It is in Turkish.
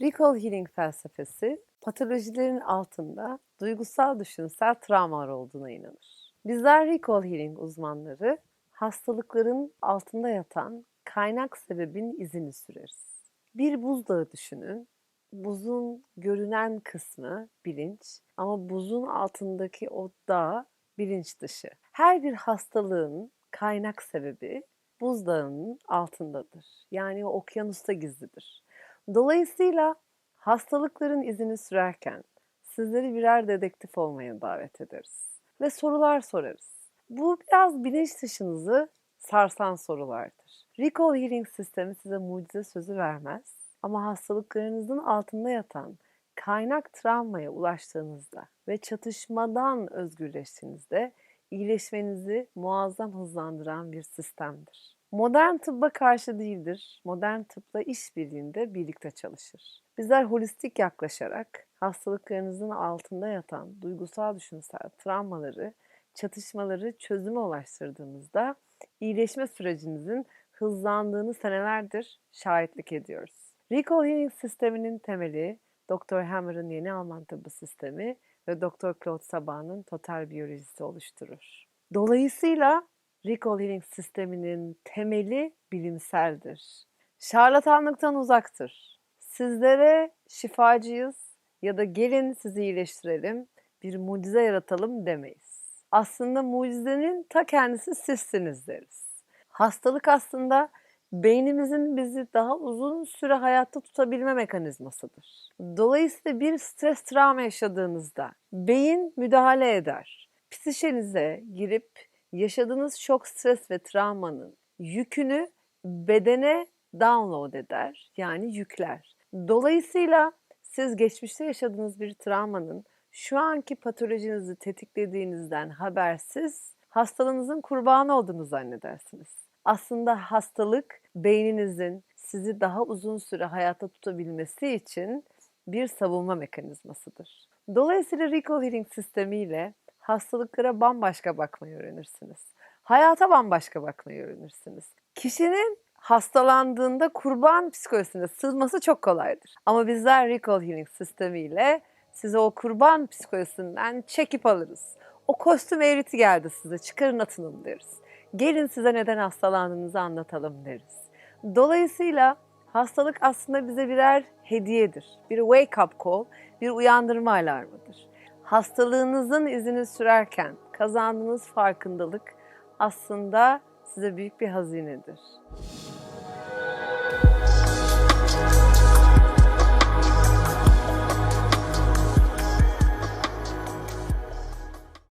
Recall Healing felsefesi patolojilerin altında duygusal düşünsel travmalar olduğuna inanır. Bizler Recall Healing uzmanları hastalıkların altında yatan kaynak sebebin izini süreriz. Bir buzdağı düşünün. Buzun görünen kısmı bilinç ama buzun altındaki o dağ bilinç dışı. Her bir hastalığın kaynak sebebi buzdağının altındadır. Yani okyanusta gizlidir. Dolayısıyla hastalıkların izini sürerken sizleri birer dedektif olmaya davet ederiz ve sorular sorarız. Bu biraz bilinç dışınızı sarsan sorulardır. Recall Healing sistemi size mucize sözü vermez ama hastalıklarınızın altında yatan kaynak travmaya ulaştığınızda ve çatışmadan özgürleştiğinizde iyileşmenizi muazzam hızlandıran bir sistemdir. Modern tıbba karşı değildir. Modern tıpla işbirliğinde birlikte çalışır. Bizler holistik yaklaşarak hastalıklarınızın altında yatan duygusal düşünsel travmaları, çatışmaları çözüme ulaştırdığımızda iyileşme sürecinizin hızlandığını senelerdir şahitlik ediyoruz. Recall Healing sisteminin temeli Dr. Hammer'ın yeni Alman tıbbı sistemi ve Dr. Claude Saban'ın total biyolojisi oluşturur. Dolayısıyla Recall Healing sisteminin temeli bilimseldir. Şarlatanlıktan uzaktır. Sizlere şifacıyız ya da gelin sizi iyileştirelim, bir mucize yaratalım demeyiz. Aslında mucizenin ta kendisi sizsiniz deriz. Hastalık aslında beynimizin bizi daha uzun süre hayatta tutabilme mekanizmasıdır. Dolayısıyla bir stres travma yaşadığınızda beyin müdahale eder. Psişenize girip yaşadığınız şok, stres ve travmanın yükünü bedene download eder. Yani yükler. Dolayısıyla siz geçmişte yaşadığınız bir travmanın şu anki patolojinizi tetiklediğinizden habersiz hastalığınızın kurbanı olduğunu zannedersiniz. Aslında hastalık beyninizin sizi daha uzun süre hayatta tutabilmesi için bir savunma mekanizmasıdır. Dolayısıyla Recall Healing sistemiyle hastalıklara bambaşka bakmayı öğrenirsiniz. Hayata bambaşka bakmayı öğrenirsiniz. Kişinin hastalandığında kurban psikolojisine sığması çok kolaydır. Ama bizler Recall Healing sistemiyle size o kurban psikolojisinden çekip alırız. O kostüm eğriti geldi size çıkarın atının deriz. Gelin size neden hastalandığınızı anlatalım deriz. Dolayısıyla hastalık aslında bize birer hediyedir. Bir wake up call, bir uyandırma alarmıdır. Hastalığınızın izini sürerken kazandığınız farkındalık aslında size büyük bir hazinedir.